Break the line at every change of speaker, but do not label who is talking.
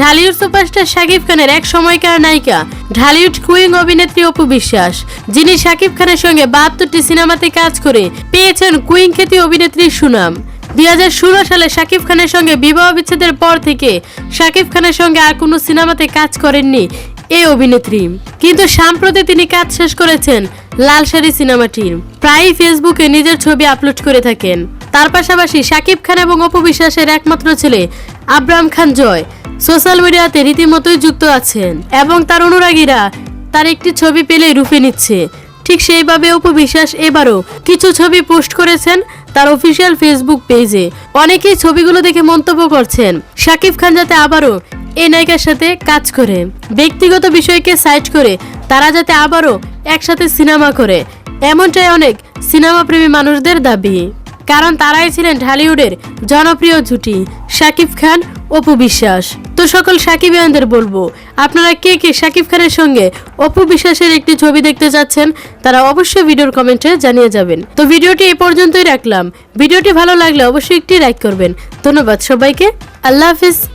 Dhallywood superstar Shakib খানের এক সময়কার নায়িকা। ঢালিউড কুইং অভিনেত্রী অপু বিশ্বাস, যিনি শাকিব খানের সঙ্গে বাহাত্তরটি সিনেমাতে কাজ করে পেয়েছেন কুইং খ্যাতি অভিনেত্রীর সুনাম। দুই হাজার ষোলো সালে শাকিব খানের সঙ্গে বিবাহ বিচ্ছেদের পর থেকে শাকিব খানের সঙ্গে আর কোনো সিনেমাতে কাজ করেননি এই অভিনেত্রী। কিন্তু সাম্প্রতি তিনি কাজ শেষ করেছেন লাল শাড়ি সিনেমাটির। প্রায়ই ফেসবুকে নিজের ছবি আপলোড করে থাকেন। তার পাশাপাশি শাকিব খান এবং অপু বিশ্বাসের একমাত্র ছেলে আব্রাহাম খান জয়। সোশ্যাল মিডিয়াতে রীতিমতোই যুক্ত আছেন এবং তার অনুরাগীরা তার একটি ছবি পেলেই রুফে নিচ্ছে। ঠিক সেইভাবে অপু বিশ্বাস এবারও কিছু ছবি পোস্ট করেছেন তার অফিসিয়াল ফেসবুক পেজে। অনেকেই ছবিগুলো দেখে মন্তব্য করছেন, শাকিব খান যাতে আবারও এই নায়িকার সাথে কাজ করে। ব্যক্তিগত বিষয়কে সাইড করে তারা যাতে আবারও একসাথে সিনেমা করে, এমনটাই অনেক সিনেমা প্রেমী মানুষদের দাবি। কারণ তারাই ছিলেন ঢালিউডের জনপ্রিয় জুটি। শাকিব খান, অপু বিশ্বাস। তো সকল সাকিবিয়ানদের বলব, আপনারা কে কে শাকিব খানের সঙ্গে অপু বিশ্বাসের একটি ছবি দেখতে চাচ্ছেন তারা অবশ্যই ভিডিওর কমেন্টে জানিয়ে যাবেন। তো ভিডিওটি এ পর্যন্তই রাখলাম। ভিডিওটি ভালো লাগলে অবশ্যই একটি লাইক করবেন। ধন্যবাদ সবাইকে। আল্লাহ হাফিজ।